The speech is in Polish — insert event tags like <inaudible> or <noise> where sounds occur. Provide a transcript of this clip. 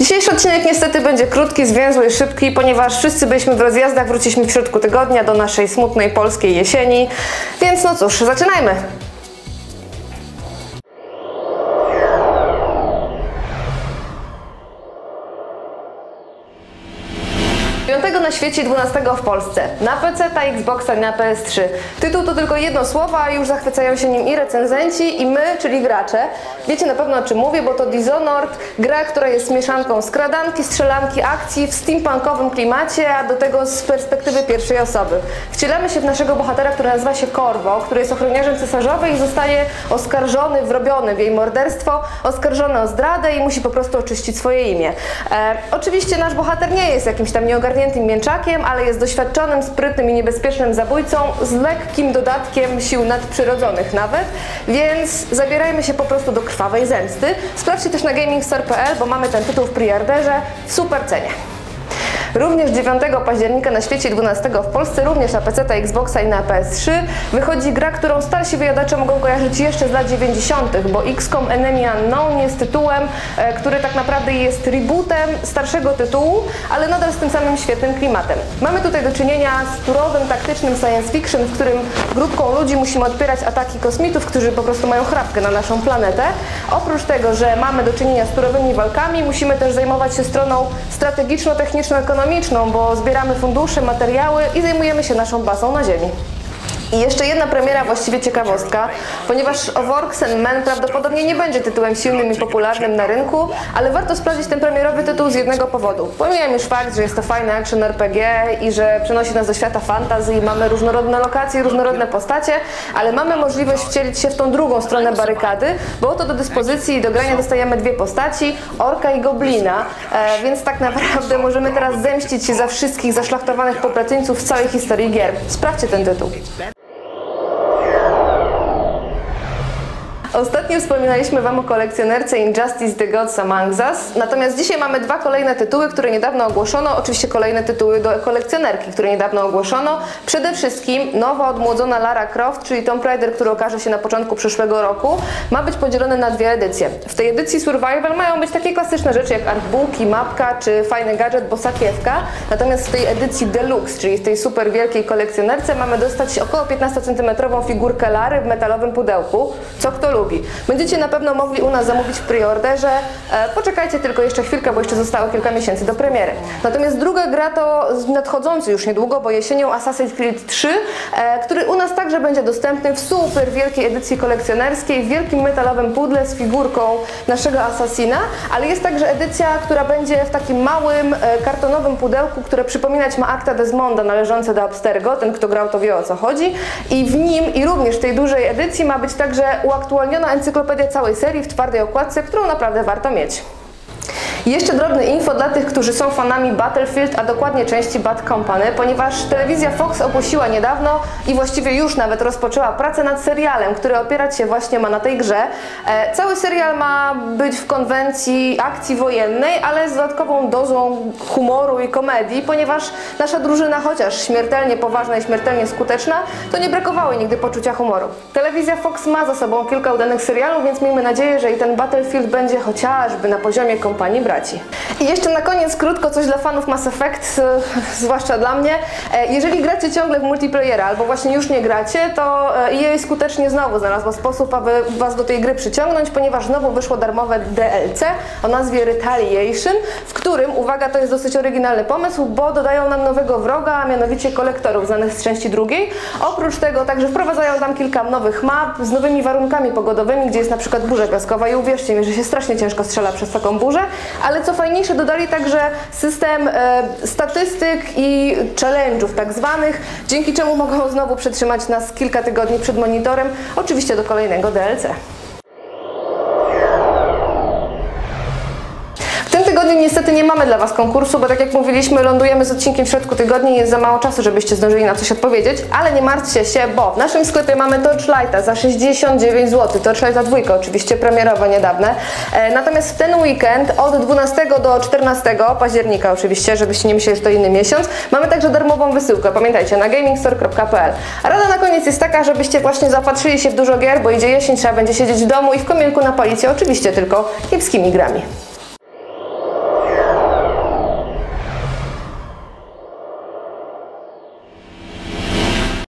Dzisiejszy odcinek niestety będzie krótki, zwięzły, szybki, ponieważ wszyscy byliśmy w rozjazdach, wróciliśmy w środku tygodnia do naszej smutnej polskiej jesieni. Więc no cóż, zaczynajmy! Na świecie, 12 w Polsce. Na PC, ta Xboxa i na PS3. Tytuł to tylko jedno słowo, a już zachwycają się nim i recenzenci, i my, czyli gracze. Wiecie na pewno o czym mówię, bo to Dishonored, gra, która jest mieszanką skradanki, strzelanki, akcji w steampunkowym klimacie, a do tego z perspektywy pierwszej osoby. Wcielamy się w naszego bohatera, który nazywa się Corvo, który jest ochroniarzem cesarzowej i zostaje oskarżony, wrobiony w jej morderstwo, oskarżony o zdradę i musi po prostu oczyścić swoje imię. E, oczywiście nasz bohater nie jest jakimś tam nieogarniętym mięczakiem, ale jest doświadczonym, sprytnym i niebezpiecznym zabójcą z lekkim dodatkiem sił nadprzyrodzonych nawet, więc zabierajmy się po prostu do krwawej zemsty. Sprawdźcie też na gamingstar.pl, bo mamy ten tytuł w preorderze w super cenie. Również 9 października na świecie i 12 w Polsce, również na PC, Xboxa i na PS3 wychodzi gra, którą starsi wyjadacze mogą kojarzyć jeszcze z lat 90., bo XCOM Enemy Unknown jest tytułem, e, który tak naprawdę jest rebootem starszego tytułu, ale nadal z tym samym świetnym klimatem. Mamy tutaj do czynienia z turowym, taktycznym science fiction, w którym grupką ludzi musimy odpierać ataki kosmitów, którzy po prostu mają chrapkę na naszą planetę. Oprócz tego, że mamy do czynienia z turowymi walkami, musimy też zajmować się stroną strategiczno-techniczno-ekonomiczną, ekonomiczną, bo zbieramy fundusze, materiały i zajmujemy się naszą bazą na ziemi. I jeszcze jedna premiera, właściwie ciekawostka, ponieważ Works and Men prawdopodobnie nie będzie tytułem silnym i popularnym na rynku, ale warto sprawdzić ten premierowy tytuł z jednego powodu. Pomijam już fakt, że jest to fajny action RPG i że przenosi nas do świata fantasy i mamy różnorodne lokacje, różnorodne postacie, ale mamy możliwość wcielić się w tą drugą stronę barykady, bo oto do dyspozycji i do grania dostajemy dwie postaci, Orka i Goblina, e, więc tak naprawdę możemy teraz zemścić się za wszystkich zaszlachtowanych poplatyńców w całej historii gier. Sprawdźcie ten tytuł. Ostatnio wspominaliśmy Wam o kolekcjonerce Injustice The Gods Among Us, natomiast dzisiaj mamy dwa kolejne tytuły, które niedawno ogłoszono, oczywiście kolejne tytuły do kolekcjonerki, które niedawno ogłoszono. Przede wszystkim nowa odmłodzona Lara Croft, czyli Tomb Raider, który okaże się na początku przyszłego roku, ma być podzielony na dwie edycje. W tej edycji Survival mają być takie klasyczne rzeczy jak artbooki, mapka czy fajny gadżet, bo sakiewka, natomiast w tej edycji Deluxe, czyli w tej super wielkiej kolekcjonerce mamy dostać około 15 cm figurkę Lary w metalowym pudełku, co kto lubi lubi. Będziecie na pewno mogli u nas zamówić w preorderze. E, poczekajcie tylko jeszcze chwilkę, bo jeszcze zostało kilka miesięcy do premiery. Natomiast druga gra to nadchodzący już niedługo, bo jesienią Assassin's Creed 3, e, który u nas także będzie dostępny w super wielkiej edycji kolekcjonerskiej, w wielkim metalowym pudle z figurką naszego Assassina, ale jest także edycja, która będzie w takim małym e, kartonowym pudełku, które przypominać ma akta Desmonda należące do Abstergo, ten kto grał to wie o co chodzi i w nim i również w tej dużej edycji ma być także uaktualniony uzupełniona encyklopedia całej serii w twardej okładce, którą naprawdę warto mieć. Jeszcze drobny info dla tych, którzy są fanami Battlefield, a dokładnie części Bad Company, ponieważ telewizja Fox ogłosiła niedawno i właściwie już nawet rozpoczęła pracę nad serialem, który opierać się właśnie ma na tej grze. E, cały serial ma być w konwencji akcji wojennej, ale z dodatkową dozą humoru i komedii, ponieważ nasza drużyna, chociaż śmiertelnie poważna i śmiertelnie skuteczna, to nie brakowało nigdy poczucia humoru. Telewizja Fox ma za sobą kilka udanych serialów, więc miejmy nadzieję, że i ten Battlefield będzie chociażby na poziomie kompanii I jeszcze na koniec krótko coś dla fanów Mass Effect, e, <laughs> zwłaszcza dla mnie. E, jeżeli gracie ciągle w multiplayera albo właśnie już nie gracie, to EA skutecznie znowu znalazła sposób, aby Was do tej gry przyciągnąć, ponieważ znowu wyszło darmowe DLC o nazwie Retaliation, w którym, uwaga, to jest dosyć oryginalny pomysł, bo dodają nam nowego wroga, a mianowicie kolektorów znanych z części drugiej. Oprócz tego także wprowadzają tam kilka nowych map z nowymi warunkami pogodowymi, gdzie jest na przykład burza piaskowa i uwierzcie mi, że się strasznie ciężko strzela przez taką burzę, ale co fajniejsze, dodali także system e, statystyk i challenge'ów tak zwanych, dzięki czemu mogą znowu przetrzymać nas kilka tygodni przed monitorem, oczywiście do kolejnego DLC. Niestety nie mamy dla Was konkursu, bo tak jak mówiliśmy, lądujemy z odcinkiem w środku tygodnia i jest za mało czasu, żebyście zdążyli na coś odpowiedzieć, ale nie martwcie się, bo w naszym sklepie mamy Torchlighta za 69 zł, Torchlighta dwójka oczywiście, premierowo niedawne. E, natomiast w ten weekend od 12 do 14 października oczywiście, żebyście nie myśleli, że to inny miesiąc, mamy także darmową wysyłkę, pamiętajcie, na gamingstore.pl. Rada na koniec jest taka, żebyście właśnie zaopatrzyli się w dużo gier, bo idzie jesień, trzeba będzie siedzieć w domu i w komienku na policję, oczywiście tylko kiepskimi grami.